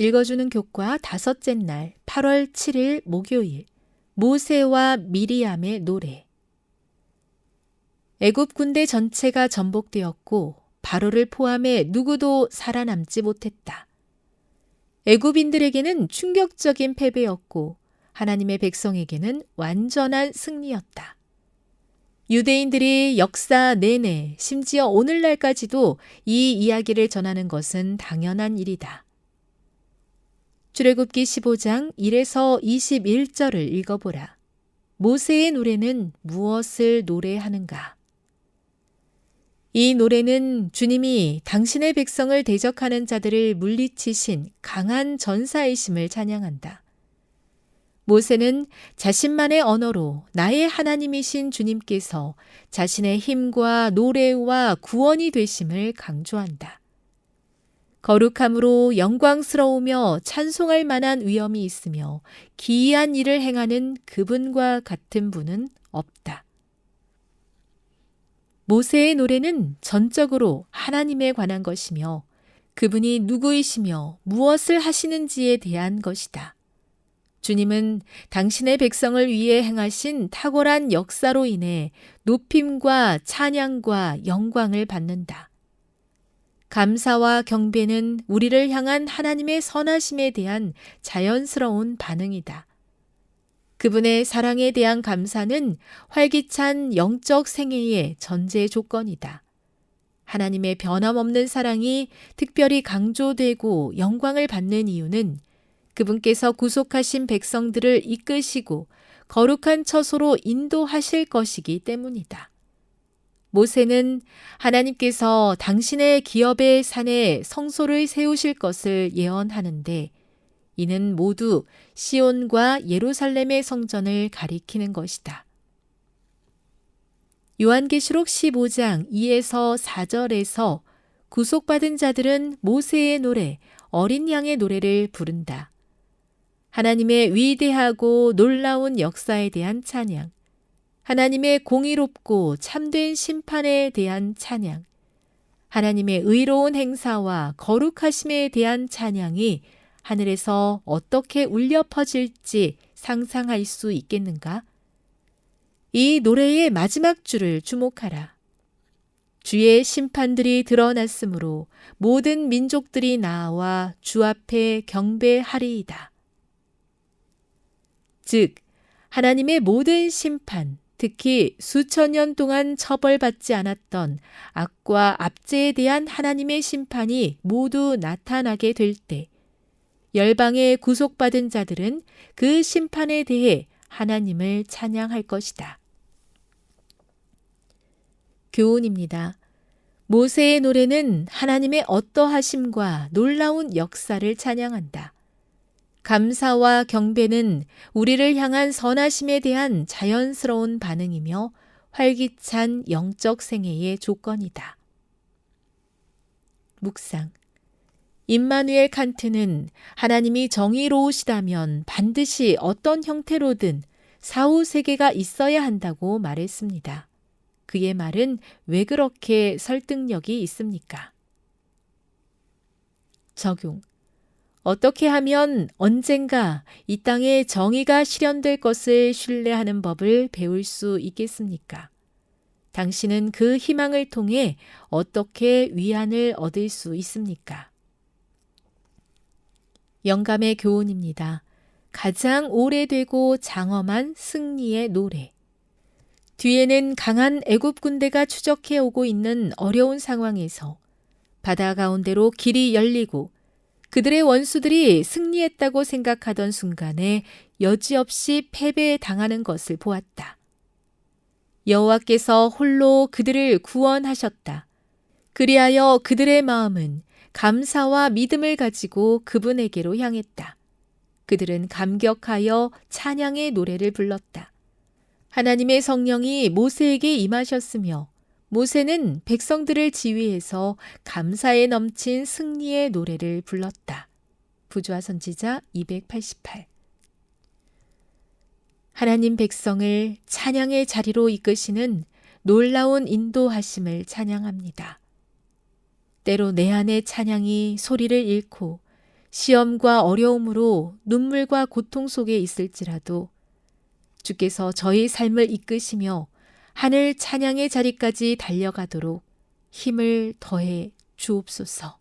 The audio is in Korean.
읽어주는 교과 다섯째 날 8월 7일 목요일 모세와 미리암의 노래 애굽 군대 전체가 전복되었고 바로를 포함해 누구도 살아남지 못했다. 애굽인들에게는 충격적인 패배였고 하나님의 백성에게는 완전한 승리였다. 유대인들이 역사 내내 심지어 오늘날까지도 이 이야기를 전하는 것은 당연한 일이다. 출애굽기 15장 1에서 21절을 읽어보라. 모세의 노래는 무엇을 노래하는가? 이 노래는 주님이 당신의 백성을 대적하는 자들을 물리치신 강한 전사이심을 찬양한다. 모세는 자신만의 언어로 나의 하나님이신 주님께서 자신의 힘과 노래와 구원이 되심을 강조한다. 거룩함으로 영광스러우며 찬송할 만한 위엄이 있으며 기이한 일을 행하는 그분과 같은 분은 없다. 모세의 노래는 전적으로 하나님에 관한 것이며 그분이 누구이시며 무엇을 하시는지에 대한 것이다. 주님은 당신의 백성을 위해 행하신 탁월한 역사로 인해 높임과 찬양과 영광을 받는다. 감사와 경배는 우리를 향한 하나님의 선하심에 대한 자연스러운 반응이다. 그분의 사랑에 대한 감사는 활기찬 영적 생애의 전제 조건이다. 하나님의 변함없는 사랑이 특별히 강조되고 영광을 받는 이유는 그분께서 구속하신 백성들을 이끄시고 거룩한 처소로 인도하실 것이기 때문이다. 모세는 하나님께서 당신의 기업의 산에 성소를 세우실 것을 예언하는데 이는 모두 시온과 예루살렘의 성전을 가리키는 것이다. 요한계시록 15장 2에서 4절에서 구속받은 자들은 모세의 노래, 어린 양의 노래를 부른다. 하나님의 위대하고 놀라운 역사에 대한 찬양, 하나님의 공의롭고 참된 심판에 대한 찬양, 하나님의 의로운 행사와 거룩하심에 대한 찬양이 하늘에서 어떻게 울려 퍼질지 상상할 수 있겠는가? 이 노래의 마지막 줄을 주목하라. 주의 심판들이 드러났으므로 모든 민족들이 나와 주 앞에 경배하리이다. 즉, 하나님의 모든 심판, 특히 수천 년 동안 처벌받지 않았던 악과 압제에 대한 하나님의 심판이 모두 나타나게 될 때, 열방에 구속받은 자들은 그 심판에 대해 하나님을 찬양할 것이다. 교훈입니다. 모세의 노래는 하나님의 어떠하심과 놀라운 역사를 찬양한다. 감사와 경배는 우리를 향한 선하심에 대한 자연스러운 반응이며 활기찬 영적 생애의 조건이다. 묵상. 임마누엘 칸트는 하나님이 정의로우시다면 반드시 어떤 형태로든 사후 세계가 있어야 한다고 말했습니다. 그의 말은 왜 그렇게 설득력이 있습니까? 적용. 어떻게 하면 언젠가 이 땅에 정의가 실현될 것을 신뢰하는 법을 배울 수 있겠습니까? 당신은 그 희망을 통해 어떻게 위안을 얻을 수 있습니까? 영감의 교훈입니다. 가장 오래되고 장엄한 승리의 노래. 뒤에는 강한 애굽 군대가 추적해 오고 있는 어려운 상황에서 바다 가운데로 길이 열리고 그들의 원수들이 승리했다고 생각하던 순간에 여지없이 패배에 당하는 것을 보았다. 여호와께서 홀로 그들을 구원하셨다. 그리하여 그들의 마음은 감사와 믿음을 가지고 그분에게로 향했다. 그들은 감격하여 찬양의 노래를 불렀다. 하나님의 성령이 모세에게 임하셨으며 모세는 백성들을 지휘해서 감사에 넘친 승리의 노래를 불렀다. 부조화 선지자 288 하나님 백성을 찬양의 자리로 이끄시는 놀라운 인도하심을 찬양합니다. 때로 내 안의 찬양이 소리를 잃고 시험과 어려움으로 눈물과 고통 속에 있을지라도 주께서 저희 삶을 이끄시며 하늘 찬양의 자리까지 달려가도록 힘을 더해 주옵소서.